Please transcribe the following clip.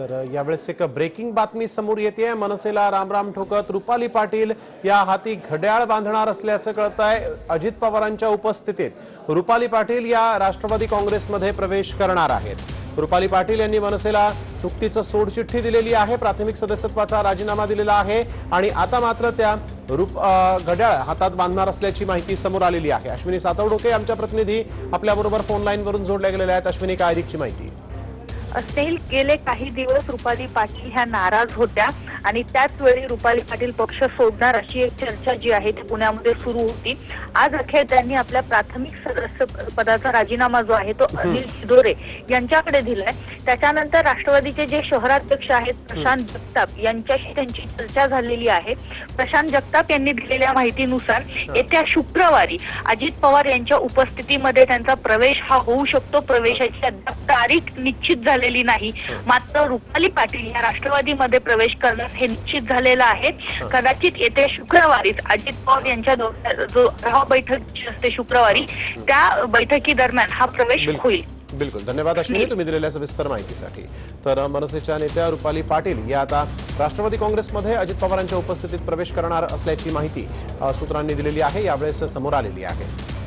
तर यावेळेस एक ब्रेकिंग बातमी समोर येते मनसेला रामराम ठोकत रुपाली पाटील या हाती घड्याळ बांधणार असल्याचं कळत आहे अजित पवारांच्या उपस्थितीत. रुपाली पाटील या राष्ट्रवादी काँग्रेसमध्ये प्रवेश करणार आहेत. रुपाली पाटील यांनी मनसेला नुकतीच सोडचिठ्ठी दिलेली आहे प्राथमिक सदस्यत्वाचा राजीनामा दिलेला आहे आणि आता मात्र त्या रूप घड्याळ हातात बांधणार असल्याची माहिती समोर आलेली आहे. अश्विनी सातवडोके आमच्या प्रतिनिधी आपल्याबरोबर फोन लाईनवरून जोडल्या गेलेल्या आहेत. अश्विनी काय अधिकची माहिती? असेल गेले काही दिवस रुपाली पाटील ह्या नाराज होत्या. आणि त्याच वेळी रुपाली पाटील पक्ष सोडणार अशी एक चर्चा जी आहे ती पुण्यामध्ये सुरू होती. आज अखेर त्यांनी आपल्या प्राथमिक सदस्य पदाचा राजीनामा जो आहे तो अनिल शिदोरे यांच्याकडे दिलाय. त्याच्यानंतर राष्ट्रवादीचे जे शहराध्यक्ष आहेत प्रशांत जगताप यांच्याशी त्यांची चर्चा झालेली आहे. प्रशांत जगताप यांनी दिलेल्या माहितीनुसार येत्या शुक्रवारी अजित पवार यांच्या उपस्थितीमध्ये त्यांचा प्रवेश हा होऊ शकतो. प्रवेशाची अद्याप तारीख निश्चित झालेली नाही. मात्र रुपाली पाटील या राष्ट्रवादीमध्ये प्रवेश करणं हे निश्चित झालेलं आहे. कदाचित येत्या शुक्रवारीच अजित पवार यांच्या जो आढावा बैठक जी असते शुक्रवारी त्या बैठकीदरम्यान हा प्रवेश होईल. बिलकुल. धन्यवाद अश्विनी तुम्ही दिलेल्या सविस्तर माहितीसाठी. तर मनसेच्या नेत्या रुपाली पाटील या आता राष्ट्रवादी काँग्रेसमध्ये अजित पवारांच्या उपस्थितीत प्रवेश करणार असल्याची माहिती सूत्रांनी दिलेली आहे. यावेळेस समोर आलेली आहे.